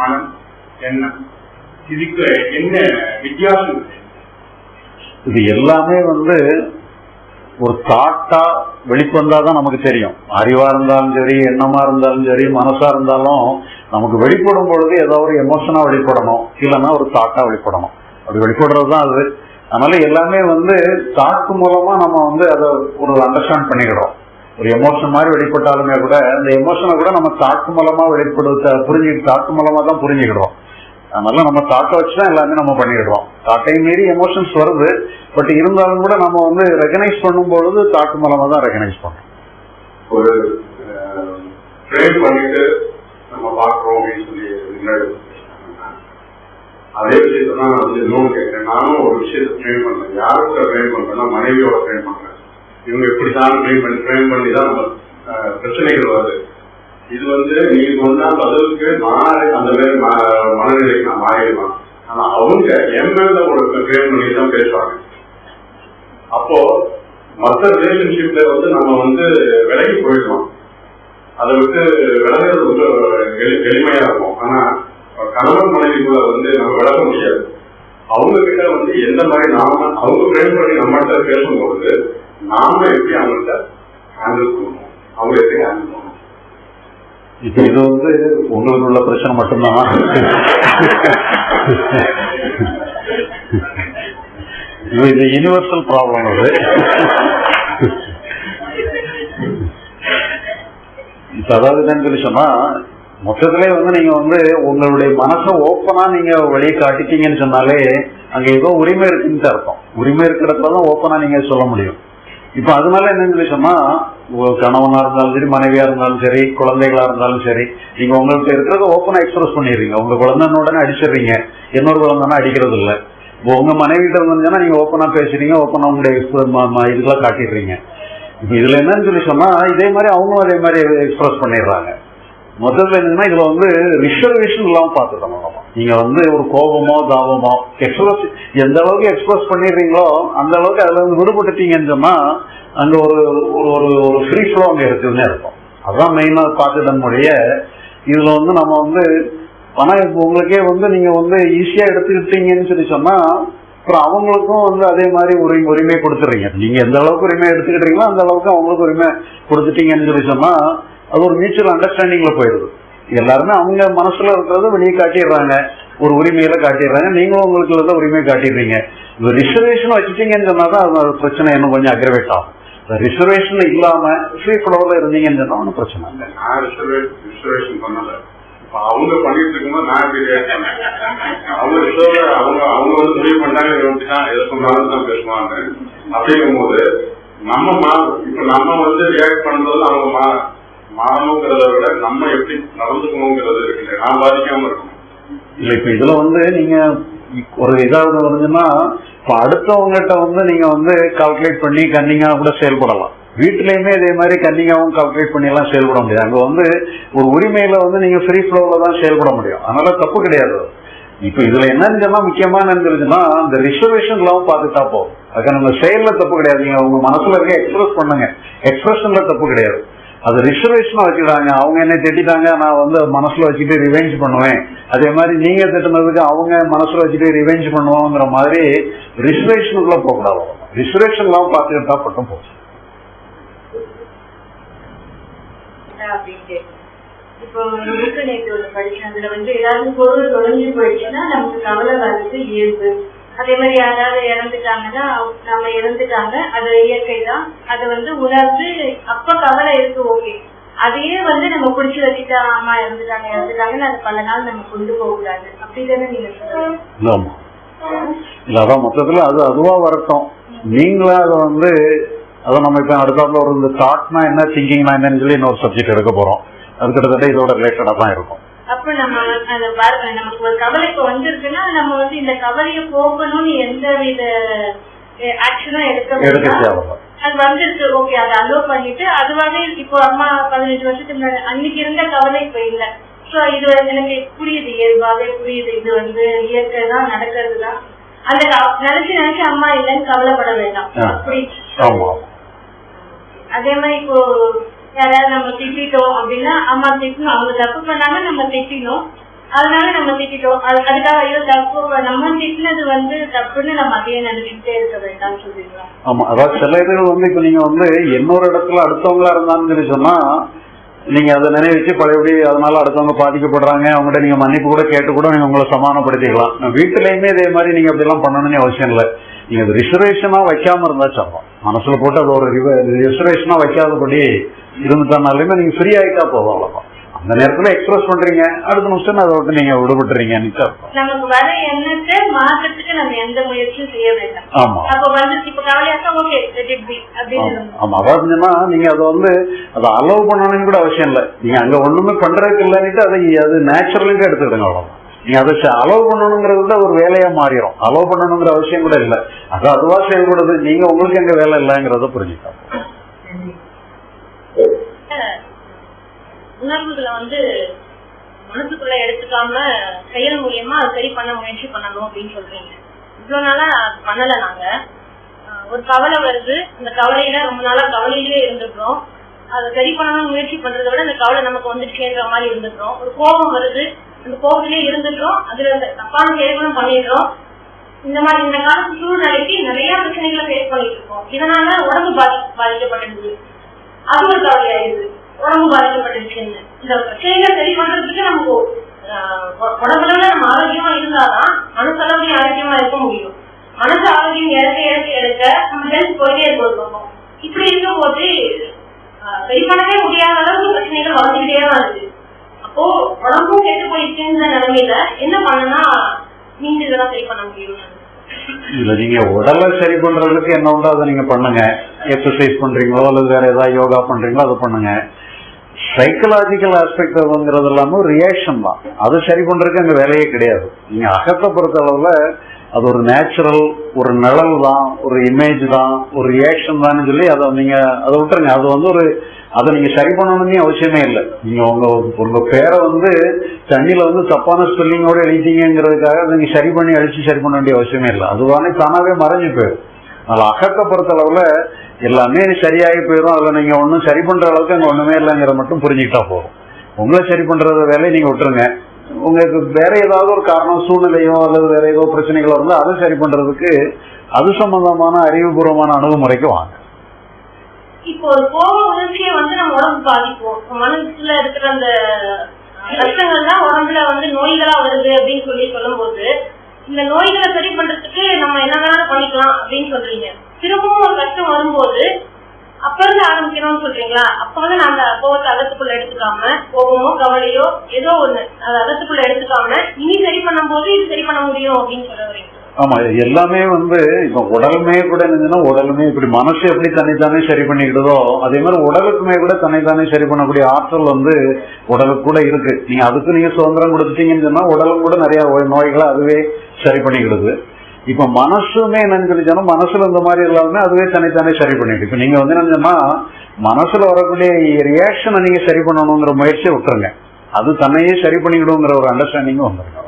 மனம் எண்ணம் இதுக்கு என்ன வித்தியாசம்? இது எல்லாமே வந்து ஒரு தாட்டா வெளிப்பந்தாதான் நமக்கு தெரியும். அறிவா இருந்தாலும் சரி எண்ணமா இருந்தாலும் சரி மனசா இருந்தாலும் நமக்கு வெளிப்படும் பொழுது ஏதோ ஒரு எமோஷனா வெளிப்படணும். இல்லைன்னா ஒரு தாட்டா வெளிப்படணும். அப்படி வெளிப்படுறது தான் அது. அதனால எல்லாமே வந்து தாட்டு மூலமா நம்ம வந்து அதை ஒரு அண்டர்ஸ்டாண்ட் பண்ணிக்கிறோம். ஒரு எமோஷன் மாதிரி வெளிப்பட்டாலுமே கூட அந்த எமோஷனை கூட நம்ம தாக்கு மூலமா வெளிப்படுத்த புரிஞ்சு தாக்கு மூலமா தான் புரிஞ்சுக்கிடுவோம். அதனால நம்ம தாட்டை வச்சு தான் எல்லாமே நம்ம பண்ணிடுறோம் தாட்டையும் மீறி எமோஷன்ஸ் வருது பட் இருந்தாலும் கூட நம்ம வந்து ரெகனைஸ் பண்ணும் பொழுது தாட்டு மூலமா தான் ரெகனைஸ் பண்றோம். ஒரு ஃப்ரேம் பண்ணிட்டு நம்ம பாக்குறோம் அப்படின்னு சொல்லி முன்னாடி அதே விஷயத்தான் நான் வந்து கேட்கிறேன். நானும் ஒரு விஷயத்தை ஃப்ரேம் பண்ணேன். யாருக்கு ஃப்ரேம் பண்றேன்னா மனைவியோட ஃப்ரேம் பண்றேன். இவங்க இப்படி தான் ஃப்ரேம் பண்ணி ஃப்ரேம் பண்ணி தான் நம்ம பிரச்சனைகள் வருது. இது வந்து நீ சொன்னா பதிலுக்கு நான் அந்த மாதிரி ம- மனநிலைக்கு நான் மாறிடலாம் ஆனா அவங்க என் மேல ஒரு ஃப்ரேம் பண்ணி தான் பேசுவாங்க. அப்போ மற்ற ரிலேஷன்ஷிப்ல வந்து நம்ம வந்து விலகி போயிடலாம் அதை விட்டு விலகிறது ரொம்ப எளிமையா இருக்கும். ஆனா கணவன் மனைவிக்குள்ள வந்து நம்ம விலக முடியாது. அவங்க கிட்ட வந்து எந்த மாதிரி நாம அவங்க ஃப்ரேம் பண்ணி நம்மகிட்ட பேசும்போது நாம எப்படி அவங்கள்ட்ட ஹேண்டில் பண்ணணும் அவங்க எப்படி ஹேண்டில் பண்ணணும் இது வந்து உங்களுக்கு உள்ள பிரச்சனை மட்டும்தான்? இது இது யூனிவர்சல் ப்ராப்ளம் அது. இப்ப அதாவது என்னன்னு சொல்லி சொன்னா மொத்தத்திலே வந்து நீங்க வந்து உங்களுடைய மனசை ஓப்பனா நீங்க வெளியே காட்டிட்டீங்கன்னு சொன்னாலே அங்க ஏதோ உரிமை இருக்குன்னு அர்த்தம். உரிமை இருக்கிறப்பதான் ஓப்பனா நீங்க சொல்ல முடியும். இப்ப அதனால என்னன்னு சொல்லி சொன்னா கணவனா இருந்தாலும் சரி மனைவியா இருந்தாலும் சரி குழந்தைகளா இருந்தாலும் சரி நீங்க உங்களுக்கு இருக்கிறத ஓப்பனா எக்ஸ்பிரஸ் பண்ணிடுறீங்க. உங்க குழந்தைன்னு உடனே அடிச்சிடுறீங்க. இன்னொரு குழந்தைனா அடிக்கிறது இல்ல இப்போ உங்க மனைவி இருந்துச்சுன்னா நீங்க ஓப்பனா பேசுறீங்க ஓப்பனா உங்களுடைய இதுக்கெல்லாம் காட்டிடுறீங்க. இப்ப இதுல என்னன்னு சொல்லி சொன்னா இதே மாதிரி அவங்களும் அதே மாதிரி எக்ஸ்பிரஸ் பண்ணிடுறாங்க. முதல்ல என்னன்னா இதுல வந்து ரிசர்வேஷன் இல்லாம பாத்துக்கணும் நீங்க வந்து ஒரு கோபமோ தாபமோ எக்ஸ்பிரஸ் எந்த அளவுக்கு எக்ஸ்பிரஸ் பண்ணிடுறீங்களோ அந்த அளவுக்கு அதுல இருந்து விடுபட்டுட்டீங்கன்னு சொன்னா அங்க ஒரு ஒரு ஒரு ஃப்ரீ ஃப்ளோ அங்க இருக்குதுன்னே இருக்கும். அதான் மெயினா பார்த்துட்டோம் முடிய இதுல வந்து நம்ம வந்து ஆனா இப்போ உங்களுக்கே வந்து நீங்க வந்து ஈஸியா எடுத்துக்கிட்டீங்கன்னு சொல்லி சொன்னா அப்புறம் அவங்களுக்கும் வந்து அதே மாதிரி உரிமை உரிமை கொடுத்துறீங்க நீங்க எந்த அளவுக்கு உரிமை எடுத்துக்கிட்டீங்களோ அந்த அளவுக்கு அவங்களுக்கு உரிமை கொடுத்துட்டீங்கன்னு சொல்லி சொன்னா அது ஒரு மியூச்சுவல் அண்டர்ஸ்டாண்டிங்ல போயிடுது. எல்லாருமே அவங்க மனசுல இருக்கிறத வெளியே காட்டிடுறாங்க. ஒரு உரிமையில காட்டிடுறாங்க. நீங்களும் உங்களுக்கு இருந்த உரிமையை காட்டிடுறீங்க. இந்த ரிசர்வேஷன் வச்சுட்டீங்கன்னு சொன்னா தான் அது பிரச்சனை இன்னும் கொஞ்சம் அக்ரவேட் ஆகும். ரிசர்வேஷன் இல்லாம ஃப்ரீ ஃப்ளோவில் இருந்தீங்கன்னு சொன்னா ஒன்றும் பிரச்சனை இல்லை. நான் ரிசர்வேஷன் பண்ணல. அவங்க பண்ணிட்டு இருக்கும்போது நான் எப்படி பண்ணேன்? அவங்க அவங்க அவங்க வந்து முடிவு பண்ணாங்க இவன் தான் எதை சொன்னாலும் தான் பேசுவாங்க. அப்படிங்கும்போது நம்ம மா இப்ப நம்ம வந்து ரியாக்ட் பண்ணும்போது அவங்க மா மாறணுங்கிறத விட நம்ம எப்படி நடந்துக்கணுங்கிறது இருக்கு நான் பாதிக்காம இருக்கணும். இல்ல இப்ப இதுல வந்து நீங்க ஒரு இதாவது வருதுன்னா இப்ப அடுத்தவங்ககிட்ட வந்து நீங்க வந்து கால்குலேட் பண்ணி கன்னிங்கா கூட செயல்படலாம். வீட்டுலயுமே இதே மாதிரி கன்னிங்காவும் கால்குலேட் பண்ணி எல்லாம் செயல்பட முடியாது. அங்க வந்து ஒரு உரிமையில வந்து நீங்க ஃப்ரீ ஃப்ளோல தான் செயல்பட முடியும். அதனால தப்பு கிடையாது. இப்ப இதுல என்ன சொன்னா முக்கியமா என்னன்னு தெரிஞ்சுன்னா இந்த ரிசர்வேஷன் எல்லாம் பார்த்துட்டா போதும். அதுக்கான நம்ம செயல்ல தப்பு கிடையாது. நீங்க உங்க மனசுல இருக்க எக்ஸ்பிரஸ் பண்ணுங்க. எக்ஸ்பிரஷன்ல தப்பு கிடையாது. அது ரிசர்வேஷனா வச்சுக்கிறாங்க. அவங்க என்ன திட்டாங்க நான் வந்து மனசுல வச்சுட்டு ரிவெஞ்ச் பண்ணுவேன். அதே மாதிரி நீங்க திட்டினதுக்கு அவங்க மனசுல வச்சுட்டு ரிவெஞ்ச் பண்ணுவோங்கிற மாதிரி ரிசர்வேஷனுக்குள்ள போகக்கூடாது. ரிசர்வேஷன் எல்லாம் பார்த்துக்கிட்டா பட்டம் போகும். இப்போ நேற்று ஒரு படிச்சு அதுல வந்து ஏதாவது பொருள் தொலைஞ்சு போயிடுச்சுன்னா நமக்கு கவலை வந்து இயல்பு அதே மாதிரி யாராவது இறந்துட்டாங்கன்னா நம்ம இறந்துட்டாங்க அது இயற்கை தான். அதை வந்து உணர்ந்து அப்ப கவலை இருக்கு ஓகே. அதையே வந்து நம்ம குடிச்சு வச்சுட்டா அம்மா இறந்துட்டாங்க இறந்துட்டாங்கன்னு அதை பல நாள் நம்ம கொண்டு போக கூடாது அப்படிதானே நீங்க சொல்லுங்க இல்ல அதான் மொத்தத்துல அது அதுவா வரட்டும் நீங்களா அதை வந்து அதை நம்ம இப்ப அடுத்தாப்புல ஒரு தாட்னா என்ன திங்கிங்னா என்னன்னு சொல்லி இன்னொரு சப்ஜெக்ட் எடுக்க போறோம். அது கிட்டத்தட்ட இதோட ரிலேட்டடா தான் இருக்கும். அப்ப நம்ம அந்த வர- நமக்கு ஒரு கவலை இப்ப வந்திருக்குன்னா நம்ம வந்து இந்த கவலையை போக்கணும்னு எந்த வித ஆக்ஷனும் எடுக்க அது வந்துருச்சு ஓகே அதை அலோவ் பண்ணிட்டு அதுவாகவே இப்போ அம்மா பதினஞ்சு வருஷத்துக்கு முன்னாடி அன்னைக்கு இருந்த கவலை இப்ப இல்ல. சோ இது எனக்கு புரியுது இயல்பாவே புரியுது இது வந்து இயற்கை தான் நடக்கிறது தான். அந்த நினைச்சு நினைச்சு அம்மா இல்லைன்னு கவலைப்பட வேண்டாம். அப்படி. அதே மாதிரி இப்போ யாராவது நம்ம திட்டோம் அப்படின்னா அம்மா திட்டணும் அவங்க தப்பு பண்ணாங்க நம்ம திட்டினோம் அதனால நம்ம திட்டோம் அதுக்காக ஐயோ தப்பு. நம்ம திட்டினது வந்து தப்புன்னு நம்ம அதே நினைச்சுட்டே இருக்க வேண்டாம் சொல்றீங்களா? ஆமா அதாவது சில இதுகள் வந்து இப்ப நீங்க வந்து இன்னொரு இடத்துல அடுத்தவங்களா இருந்தாங்கன்னு சொல்லி சொன்னா நீங்க அதை நினைவச்சு பழையபடி அதனால அடுத்தவங்க பாதிக்கப்படுறாங்க. அவங்ககிட்ட நீங்க மன்னிப்பு கூட கேட்டு கூட நீங்க உங்களை சமாதானப்படுத்திக்கலாம். வீட்டுலயுமே இதே மாதிரி நீங்க அப்படி எல்லாம் பண்ணணும்னு அவசியம் இல்லை. நீங்க அது ரிசர்வேஷனா வைக்காம இருந்தா சொல்றோம் மனசுல போட்டு அது ஒரு ரிசர்வேஷனா வைக்காதபடி இருந்துட்டானாலுமே நீங்க ஃப்ரீ ஆயிட்டா போதும் அவ்வளவுதான். அந்த நேரத்துல எக்ஸ்பிரஸ் பண்றீங்க. அடுத்த நிமிஷம் அதை விட்டு நீங்க விடுபட்டுறீங்கன்னு அர்த்தம் நமக்கு வர எண்ணத்தை மாற்றத்துக்கு நம்ம எந்த முயற்சியும் செய்ய வேண்டாம். ஆமா. அப்ப வந்து இப்ப கவலையாக்கா ஓகே ஆமா. ஆமா. அதாவது நீங்க அதை வந்து அதை அலோவ் பண்ணணும்னு கூட அவசியம் இல்லை. நீங்க அங்க ஒண்ணுமே பண்றதுக்கு இல்லைன்னுட்டு அதை அது நேச்சுரலுக்கு எடுத்துக்கிடுங்க அவ்வளவுதான். நீங்க அதை அலோவ் பண்ணணுங்கிறது கூட ஒரு வேலையா மாறிடும் அலோவ் பண்ணணுங்கிற அவசியம் கூட இல்லை. அது அதுவா செயல்படுது. நீங்க உங்களுக்கு எங்க வேலை இல்லைங்கிறத புரிஞ்சுக்கலாம் உணர்வுகளை வந்து மனசுக்குள்ள எடுத்துக்காம செயல் மூலியமா அது சரி பண்ண முயற்சி பண்ணணும் அப்படின்னு சொல்றீங்க. இவ்வளவு நாளா அது பண்ணல நாங்க. ஒரு கவலை வருது. அந்த கவலையில ரொம்ப நாளா கவலையிலே இருந்துக்கிறோம் அதை சரி பண்ணணும்னு முயற்சி பண்றதை விட அந்த கவலை நமக்கு வந்துடுச்சேன்ற மாதிரி இருந்துக்கிறோம் ஒரு கோபம் வருது. அந்த கோவிலே இருந்துட்டோம். அதுல தப்பான செயல்களும் பண்ணிடுறோம் இந்த மாதிரி இந்த காலத்து சூழ்நிலைக்கு நிறைய பிரச்சனைகளை ஃபேஸ் பண்ணிட்டு இருக்கோம். இதனால உடம்பு பாதி பாதிக்கப்பட்டிருக்குது. அது ஒரு கவலையாயிருது உடம்பு பாதிக்கப்பட்டுருச்சுன்னு இந்த பிரச்சனைகளை சரி பண்றதுக்கு நமக்கு உடம்புல நம்ம ஆரோக்கியமா இருந்தாதான் மனசளவுலையும் ஆரோக்கியமா இருக்க முடியும். மனசு ஆரோக்கியம் இறக்க இறக்க இறக்க நம்ம ஹெல்த் போயிட்டே இருக்கோம் இப்படி இருக்கும் போது சரி பண்ணவே முடியாத அளவுக்கு பிரச்சனைகள் வளர்ந்துகிட்டே தான் இருக்கு. அப்போ உடம்பும் கெட்டு போயிடுச்சுன்ற நிலைமையில என்ன பண்ணனா நீங்க இதெல்லாம் சரி பண்ண முடியும் இல்ல நீங்க உடலை சரி பண்றதுக்கு என்ன உண்டோ அதை நீங்க பண்ணுங்க. எக்ஸசைஸ் பண்றீங்களோ அல்லது வேற ஏதாவது யோகா பண்றீங்களோ அதை பண்ணுங்க. சைக்கலாஜிக்கல் ஆஸ்பெக்ட்ங்கிறது எல்லாமே ரியாக்ஷன் தான். அது சரி பண்றதுக்கு அங்க வேலையே கிடையாது. நீங்க அகத்தை பொறுத்த அளவுல அது ஒரு நேச்சுரல் ஒரு நிழல் தான் ஒரு இமேஜ் தான் ஒரு ரியாக்ஷன் தான் சொல்லி அதை நீங்க அதை விட்டுருங்க. அது வந்து ஒரு அதை நீங்க சரி பண்ணணும்னே அவசியமே இல்லை. நீங்க உங்க உங்க பேரை வந்து தண்ணியில வந்து தப்பான ஸ்பெல்லிங்கோட எழுதிங்கிறதுக்காக நீங்க சரி பண்ணி அழிச்சு சரி பண்ண வேண்டிய அவசியமே இல்லை. அதுவானே தானாவே மறைஞ்சு போயிடும். அதில் அகத்தை பொறுத்த அளவுல எல்லாமே சரியாகி போயிடும். அதில் நீங்க ஒன்றும் சரி பண்ற அளவுக்கு அங்கே ஒண்ணுமே இல்லைங்கிறத மட்டும் புரிஞ்சுக்கிட்டா போதும். உங்களை சரி பண்ணுறத வேலையை நீங்க விட்டுருங்க. உங்களுக்கு வேற ஏதாவது ஒரு காரணம் சூழ்நிலையோ அல்லது வேற ஏதோ பிரச்சனைகளோ இருந்தால் அதை சரி பண்றதுக்கு அது சம்பந்தமான அறிவுபூர்வமான அணுகுமுறைக்கு வாங்க. இப்போ ஒரு கோப உணர்ச்சியை வந்து நம்ம உடம்பு பாதிப்போம். மனசுல இருக்கிற அந்த கஷ்டங்கள் தான் உடம்புல வந்து நோய்களா வருது அப்படின்னு சொல்லி சொல்லும்போது இந்த நோய்களை சரி பண்றதுக்கு நம்ம என்ன வேணாலும் பண்ணிக்கலாம் அப்படின்னு சொல்றீங்க. திரும்பவும் ஒரு கஷ்டம் வரும்போது அப்ப இருந்து ஆரம்பிக்கணும்னு சொல்றீங்களா? அப்ப வந்து நான் அந்த கோபத்தை அகத்துக்குள்ள எடுத்துக்காம கோபமோ கவலையோ ஏதோ ஒண்ணு அதை அகத்துக்குள்ள எடுத்துக்காம இனி சரி பண்ணும்போது இது சரி பண்ண முடியும் அப்படின்னு சொல்ல வரீங்க. ஆமா இது எல்லாமே வந்து இப்ப உடலுமே கூட என்னதுன்னா உடலுமே இப்படி மனசு எப்படி தன்னைத்தானே சரி பண்ணிக்கிடுதோ அதே மாதிரி உடலுக்குமே கூட தன்னைத்தானே சரி பண்ணக்கூடிய ஆற்றல் வந்து உடலுக்கு கூட இருக்கு. நீங்க அதுக்கு நீங்க சுதந்திரம் கொடுத்துட்டீங்கன்னு சொன்னா உடலும் கூட நிறைய நோய்களை அதுவே சரி பண்ணிக்கிடுது. இப்ப மனசுமே என்னன்னு சொல்லி சொன்னா மனசுல இந்த மாதிரி எல்லாமே அதுவே தனித்தானே சரி பண்ணிட்டு இப்ப நீங்க வந்து என்னன்னு சொன்னா மனசுல வரக்கூடிய ரியாக்ஷனை நீங்க சரி பண்ணணுங்கிற முயற்சியை விட்டுருங்க. அது தன்னையே சரி பண்ணிக்கிடுங்கிற ஒரு அண்டர்ஸ்டாண்டிங்கும் வந்துருங்க.